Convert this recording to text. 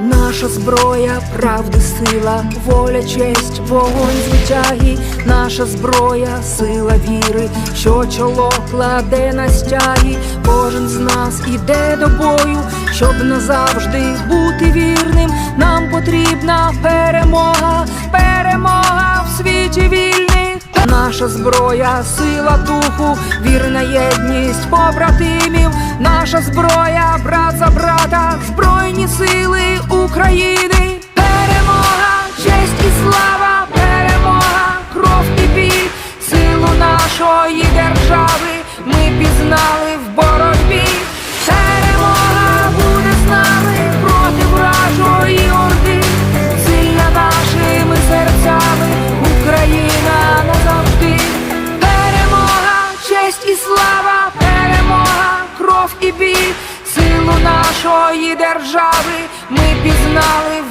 Наша зброя, правди, сила, воля, честь, вогонь звитяги, наша зброя, сила віри, що чоло кладе на стяги, кожен з нас іде до бою, щоб назавжди бути вірним. Нам потрібна перемога, перемога в світі вільних. Наша зброя, сила духу, вірна єдність побратимів, наша зброя, брат за брата, збройні нашої держави ми пізнали в боротьбі. Перемога буде з нами проти вражої орди, сильна нашими серцями, Україна назавжди. Перемога, честь і слава, перемога, кров і біль, силу нашої держави ми пізнали